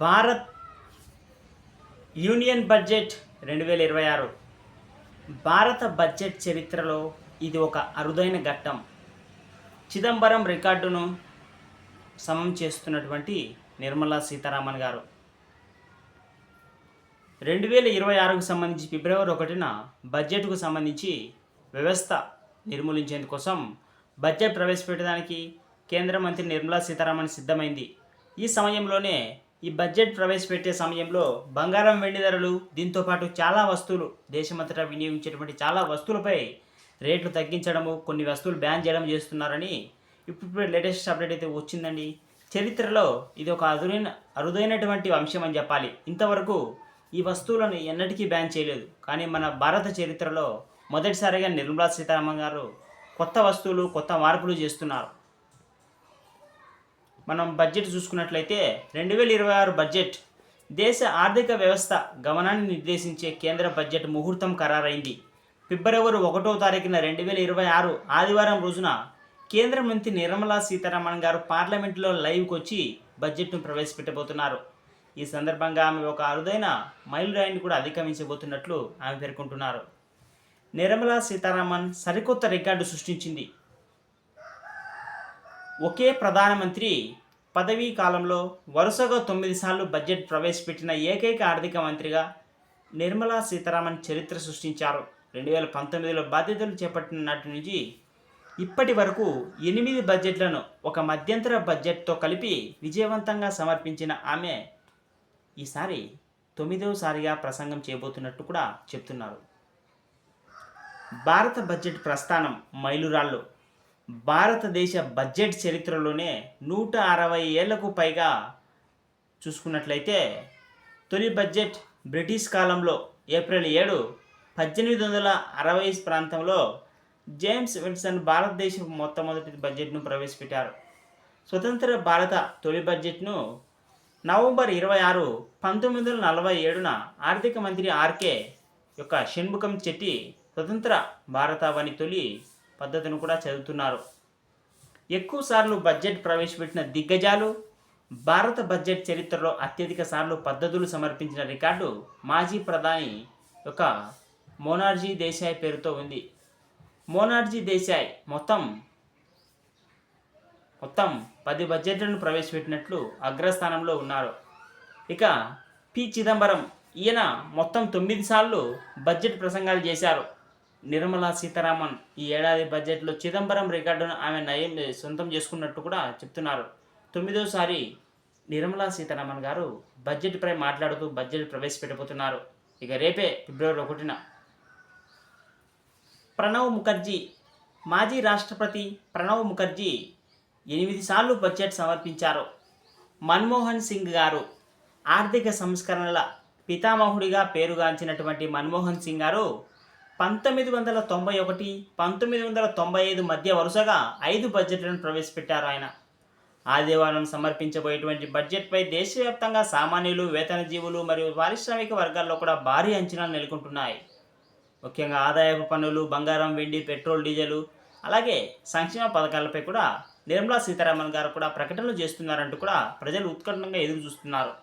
Bharat union budget రెండు వేల ఇరవై ఆరు. భారత బడ్జెట్ చరిత్రలో ఇది ఒక అరుదైన ఘట్టం. చిదంబరం రికార్డును సమం చేస్తున్నటువంటి నిర్మలా సీతారామన్ గారు. రెండు వేల ఇరవై ఆరుకు సంబంధించి ఫిబ్రవరి ఒకటిన బడ్జెట్కు సంబంధించి వ్యవస్థ నిర్మూలించేందుకోసం బడ్జెట్ ప్రవేశపెట్టడానికి కేంద్ర మంత్రి నిర్మలా సీతారామన్ సిద్ధమైంది. ఈ సమయంలోనే ఈ బడ్జెట్ ప్రవేశపెట్టే సమయంలో బంగారం వెండి ధరలు దీంతో పాటు చాలా వస్తువులు దేశమంతటా వినియోగించేటువంటి చాలా వస్తువులపై రేట్లు తగ్గించడము కొన్ని వస్తువులు బ్యాన్ చేయడం చేస్తున్నారని ఇప్పుడు లేటెస్ట్ అప్డేట్ అయితే వచ్చిందండి. చరిత్రలో ఇది ఒక అరుదైన అరుదైనటువంటి అంశం అని చెప్పాలి. ఇంతవరకు ఈ వస్తువులను ఎన్నటికీ బ్యాన్ చేయలేదు. కానీ మన భారత చరిత్రలో మొదటిసారిగా నిర్మలా సీతారామన్ గారు కొత్త వస్తువులు కొత్త మార్పులు చేస్తున్నారు. మనం బడ్జెట్ చూసుకున్నట్లయితే రెండు వేల ఇరవై ఆరు బడ్జెట్ దేశ ఆర్థిక వ్యవస్థ గమనాన్ని నిర్దేశించే కేంద్ర బడ్జెట్ ముహూర్తం ఖరారైంది. ఫిబ్రవరి ఒకటో తారీఖున రెండు వేల ఇరవై ఆరు ఆదివారం రోజున కేంద్ర మంత్రి నిర్మలా సీతారామన్ గారు పార్లమెంట్లో లైవ్కి వచ్చి బడ్జెట్ను ప్రవేశపెట్టబోతున్నారు. ఈ సందర్భంగా ఆమె ఒక అరుదైన మైలురాయిని కూడా అధిగమించబోతున్నట్లు ఆమె పేర్కొంటున్నారు. నిర్మలా సీతారామన్ సరికొత్త రికార్డు సృష్టించింది. ఒకే ప్రధానమంత్రి పదవీ కాలంలో వరుసగా తొమ్మిది సార్లు బడ్జెట్ ప్రవేశపెట్టిన ఏకైక ఆర్థిక మంత్రిగా నిర్మలా సీతారామన్ చరిత్ర సృష్టించారు. రెండు వేల పంతొమ్మిదిలో బాధ్యతలు చేపట్టిన నాటి నుంచి ఇప్పటి వరకు ఎనిమిది బడ్జెట్లను ఒక మధ్యంతర బడ్జెట్తో కలిపి విజయవంతంగా సమర్పించిన ఆమె ఈసారి తొమ్మిదవసారిగా ప్రసంగం చేయబోతున్నట్టు కూడా చెప్తున్నారు. భారత బడ్జెట్ ప్రస్థానం మైలురాళ్ళు భారతదేశ బడ్జెట్ చరిత్రలోనే నూట అరవై ఏళ్ళకు పైగా చూసుకున్నట్లయితే తొలి బడ్జెట్ బ్రిటిష్ కాలంలో ఏప్రిల్ ఏడు పద్దెనిమిది వందల అరవై ప్రాంతంలో జేమ్స్ విల్సన్ భారతదేశం మొట్టమొదటి బడ్జెట్ను ప్రవేశపెట్టారు. స్వతంత్ర భారత తొలి బడ్జెట్ను నవంబర్ ఇరవై ఆరు పంతొమ్మిది వందల నలభై ఏడున ఆర్థిక మంత్రి ఆర్కే యొక్క షణ్ముఖం చెట్టి స్వతంత్ర భారతావని తొలి పద్ధతిని కూడా చదువుతున్నారు. ఎక్కువ సార్లు బడ్జెట్ ప్రవేశపెట్టిన దిగ్గజాలు భారత బడ్జెట్ చరిత్రలో అత్యధిక సార్లు పద్ధతులు సమర్పించిన రికార్డు మాజీ ప్రధాని యొక్క మోనార్జీ దేశాయ్ పేరుతో ఉంది. మోనార్జీ దేశాయ్ మొత్తం మొత్తం పది బడ్జెట్లను ప్రవేశపెట్టినట్లు అగ్రస్థానంలో ఉన్నారు. ఇక పి. చిదంబరం ఈయన మొత్తం తొమ్మిది సార్లు బడ్జెట్ ప్రసంగాలు చేశారు. నిర్మలా సీతారామన్ ఈ ఏడాది బడ్జెట్లో చిదంబరం రికార్డును ఆమె నయం సొంతం చేసుకున్నట్టు కూడా చెప్తున్నారు. తొమ్మిదోసారి నిర్మలా సీతారామన్ గారు బడ్జెట్పై మాట్లాడుతూ బడ్జెట్ ప్రవేశపెట్టబోతున్నారు. ఇక రేపే ఫిబ్రవరి ఒకటిన. ప్రణవ్ ముఖర్జీ మాజీ రాష్ట్రపతి ప్రణవ్ ముఖర్జీ ఎనిమిది సార్లు బడ్జెట్ సమర్పించారు. మన్మోహన్ సింగ్ గారు ఆర్థిక సంస్కరణల పితామహుడిగా పేరుగాంచినటువంటి మన్మోహన్ సింగ్ గారు పంతొమ్మిది వందల తొంభై ఒకటి పంతొమ్మిది వందల తొంభై ఐదు మధ్య వరుసగా ఐదు బడ్జెట్లను ప్రవేశపెట్టారు ఆయన. ఆదివారం సమర్పించబోయేటువంటి బడ్జెట్పై దేశవ్యాప్తంగా సామాన్యులు వేతనజీవులు మరియు పారిశ్రామిక వర్గాల్లో కూడా భారీ అంచనాలు నెలకొంటున్నాయి. ముఖ్యంగా ఆదాయపు పన్నులు బంగారం వెండి పెట్రోల్ డీజిల్ అలాగే సంక్షేమ పథకాలపై కూడా నిర్మలా సీతారామన్ గారు కూడా ప్రకటనలు చేస్తున్నారంటూ కూడా ప్రజలు ఉత్కంఠంగా ఎదురు చూస్తున్నారు